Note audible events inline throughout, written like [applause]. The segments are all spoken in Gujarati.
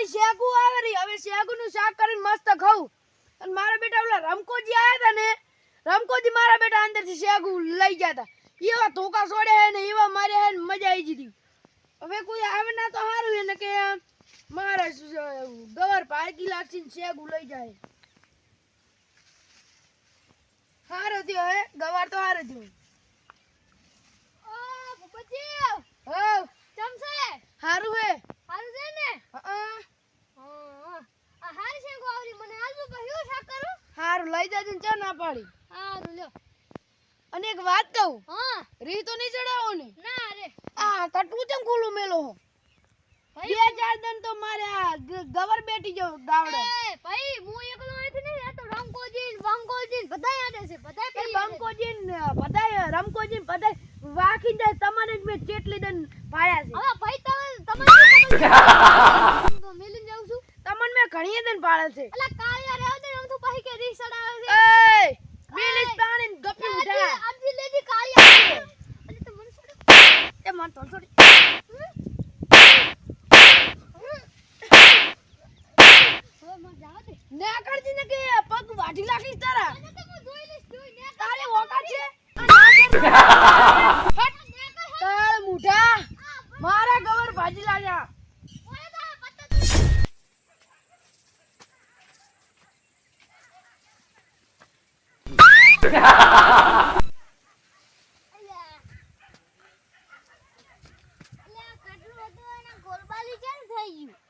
મારી શેગુ આવે રહી. હવે શેગુ નું શાક કરીને મસ્ત ખાઉં. અને મારા બેટા ઓલા રમકોજી આવ્યા હતા ને રમકોજી મારા બેટા અંદરથી શેગુ લઈ ગયા હતા એવા ધોકા છોડે હે ને એવા મારે હે ને મજા આવી જતી હવે કોઈ આવે ના તો સારું એને કે મારા ગવર પારકી લાગશે ને શેગુ લઈ જાય. હારો થયો હે ગવાર તો હારો થયો. ઓ ભૂપતજી! હો ચમસે હારું હે. હારું છે ને? હા. હારી છે ગોવરી મને આલુ કહ્યું શાક કરું. હારું લઈ જાજે ને ચા ના પાડી. હારું લ્યો. અને એક વાત કહું હા. રી તો નહીં ચડાવો ને? ના રે. આ તટવું ચમ ખુલ્લું મેલો હો? ભાઈ બે ચાર દન તો મારે આ ગવર બેટી જો ગાવડો. એ ભાઈ હું એકલો અહીંથી નહીં આ તો રંકોજી બંકોજી બધાય આડે છે બધાય એ. બંકોજી બધાય રમકોજી ને બધાય વાખી જાય તમને જ મેં ચેટલી દન પાડ્યા છે. હવે ભાઈ તમે તમને [laughs] હું તો મેલીને જાઉં છું તમને મેં પાડ્યા છે અલા કાળિયા રહેવા દે ને આમ તો પછી કે રીસ ચડાવે છે એ બેલીસ પ્રાણી ને ગપ્પી આજે ઉઠા આજે લેજી કાળિયા અને તો મને છોડી એ મન તો થોડી હવે મને જવા દે ને કરજી ને કે પગ વાઢી નાખીશ તારા અને તો હું જોઈ લઈશ જોઈ ને તારે ઓકા છે હટ તાળ મુઠા મારા ગવર ભાજી લાગ્યા જાવા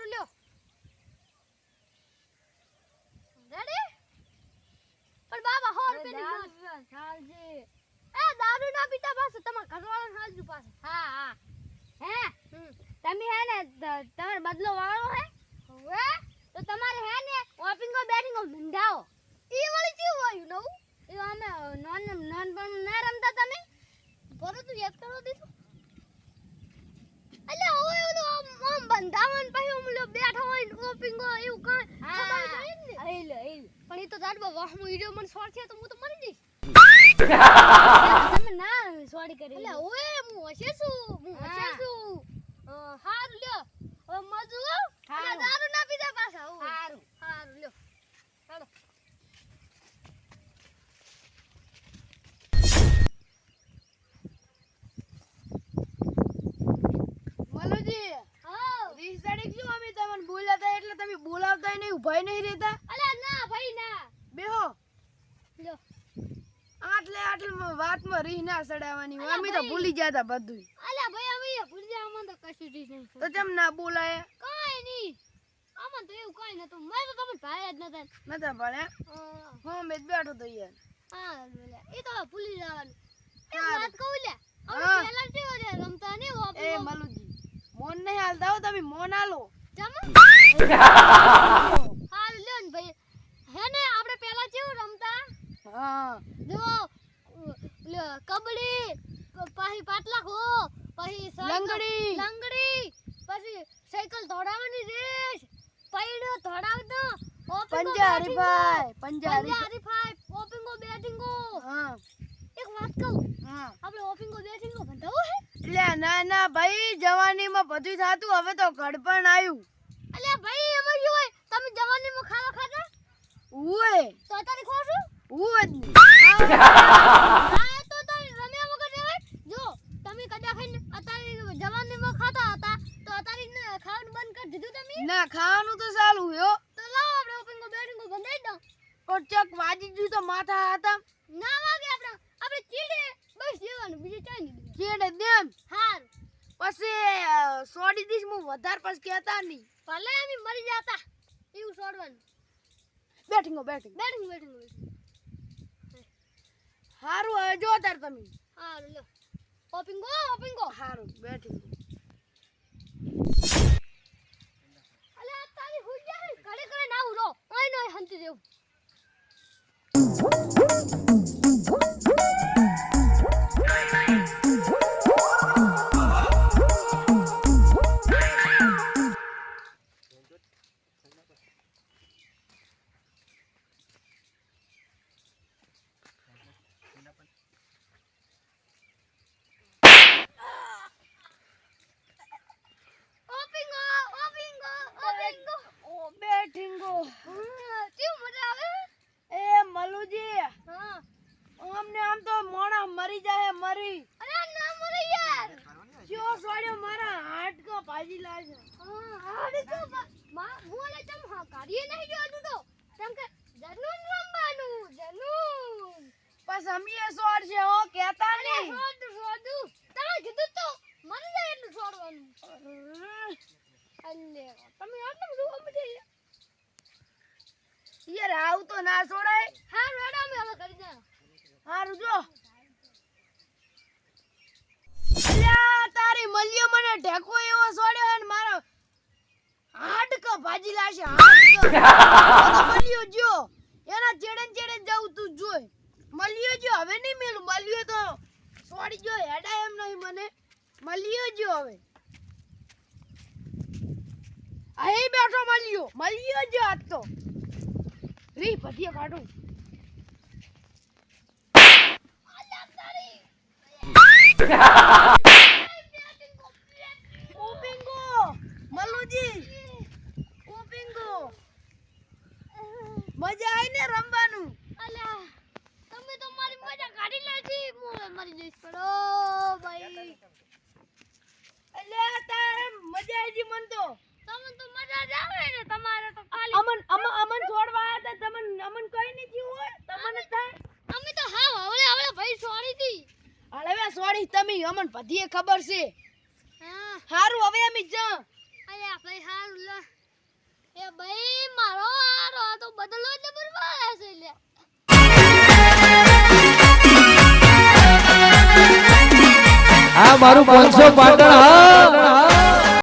સારું લ્યો. રેડી પણ બાબા હોર પે ની ચાલશે એ દારૂ ના પીતા પાસે તમાર ઘરવાળા હાલજો પાસે હા હા. હે? તમે હે ને તમારે બદલો વાળો હે? હવે? તો તમારે હે ને ઓપિંગો બેટિંગો ધંધાઓ. ઈ વળી ચી હોય નો એ અમે નોન નોન પણ ના રમતા તમે? તું યાદ કરો દીધું. એટલે હવે આમ આમ બંધાવન પછી ઓમ લો બેઠો હોય ને ઓપિંગો એવું કાં ખબર તો ઈ જ ને આઈલે આઈલે પણ એ તો દાડબા વાહ મુ ઈડો મને શોર્ટ છે તો હું તો મરી જઈશ. [laughs] તમે ના સોરી કરી. એટલે ઓએ હું હશે શું હું હશે શું હારું લ્યો. હવે મજુ અને દારૂ ના પીધા પાછા હારું. હારું લ્યો. ચાલો હા. બોલાતા? એટલે તમે બોલાવતા નહીં ઉભાઈ નહીં રહેતા અલે ના ભાઈ ના બેહો લ્યો આટલે આટલે વાતમાં રહી ના સડાવવાની હોય. અમે તો ભૂલી ગયા હતા બધું અલા ભાઈ અમે ભૂલી જા અમને તો કશું જ નહીં તો તેમ ના બોલાય? કાઈ નહીં. અમને તો એવું કાઈ નતું મેં તો તમને ભાઈ જ નતા નતા ભણે હા. મેં બેઠો તો યાર હા એ તો ભૂલી જવાનું. એ વાત કહું લે. અમે પેલા કેવો રમતા ને એ મલુજી મોન નહીં હાલતા હો તમે મોન હાલો. જમ? [laughs] હાલ લ્યો ને ભાઈ. હે ને આપણે પેલા કેવું રમતા? હા. જો લ્યો, કબડ્ડી પછી પાટલા ખો પછી લંગડી. લંગડી પછી સાયકલ દોડાવવાની રેસ પૈડો દોડાવતો પંજારી ભાઈ પંજારી હરીફાઈ ઓપિંગો બેટિંગો. હા. એક વાત કહું હા. આપણે ઓપિંગો બેટિંગો બંધાવું હે? એટલે ના ના ભાઈ જવાનીમાં બધું થાતું હવે તો ઘડપણ આવ્યું અલ્યા ભાઈ એમાં શું હોય? તમે જવાનીમાં ખાવા ખાતા ઉવે. તો અત્યારે ખો છો ઉવે જ નહીં. હા તો તારે રમ્યા વગર રહેવાય જો તમે કદાચ ખાઈને અત્યારે જવાનીમાં ખાતા હતા તો અત્યારે ને ખાવાનું બંધ કરી દીધું તમે? ના ખાવાનું તો સારું હો. તો લાવો આપણે ઓપનિંગો બેટિંગો બંધાઈ દો. પણ ચક વાજી ગયું તો માથા હતા ના વાગે આપણે. આપણે ચીડે બસ દેવાનું બીજું ચાઈ નહીં ચીડે દેમ. હાર. પછી સોડી દીશ હું વધારે પછી કહેતા નહીં. ભલે અમે મરી જાતા. એવું છોડવાનું બેટિંગો બેટિંગ બેટિંગ બેટિંગ હારું હવે જો તાર તમે. હારું લો ઓપિંગો ઓપિંગો સારું બેઠીંગો અલે આ તારી ઘડી કરે ના ઉરો ઓય નોય હંતી દેવ મરી. અરે ના મરે યાર. ચિયો સોડ્યો મારા હાડકા ભાજી લાજ હા હાડે તો માં બોલે તમ હા કાઢીએ નહીં જોતું તો? તમ કે જનૂન રમવાનું જનૂન. બસ અમીએ સોડ છે હો કહેતા નહીં સોડું સોડું તમે કીધું તો મને જાય એટલું સોડવાનું અલે તમે આટલું બધું સમજે યાર આવું તો ના છોડાય હા રોડા અમે હવે કરી દે હારું જો અલ્યા તારી મલ્યો મને ઢેકો એવો સોડ્યો હે ને મારો હાડકો ભાજી લાશે હાડકો. મળ્યો જો એના ચેડે ચેડે જવું તું જોય મળ્યો જો હવે નહીં મેલું મળ્યો તો સોડી જો હેડા એમ નહીં મને. મળ્યો જો હવે. અહીં બેઠો મળ્યો મળ્યો જો આજ તો. રી ભજીયા કાઢું. [laughs] ઓપિંગો મલ્લુજી ઓપિંગો મજા આવી ને રમવાનું અલા તમે તો મારી મજા કાઢી લેજી હું મરી જઈશ પડો ભાઈ એટલે તારે આવી મન તો તમને તો મજા જ આવે ને તમારે તો ખાલી અમન અમન અમન છોડવા આવ્યા હતા તમને અમન કઈ નહીં થયું હોય? તમને થાય? અમે તો હા હવળે હવળે ભાઈ સોરી હતી હવે સોરી તમે અમન બધીએ ખબર છે. હા. હારું હવે અમે જ અરે ભાઈ હારું લે. એ ભાઈ મારો હારો આ તો બદલો જ બરવા છે લે. આ મારું પાંચસો પાટણ હા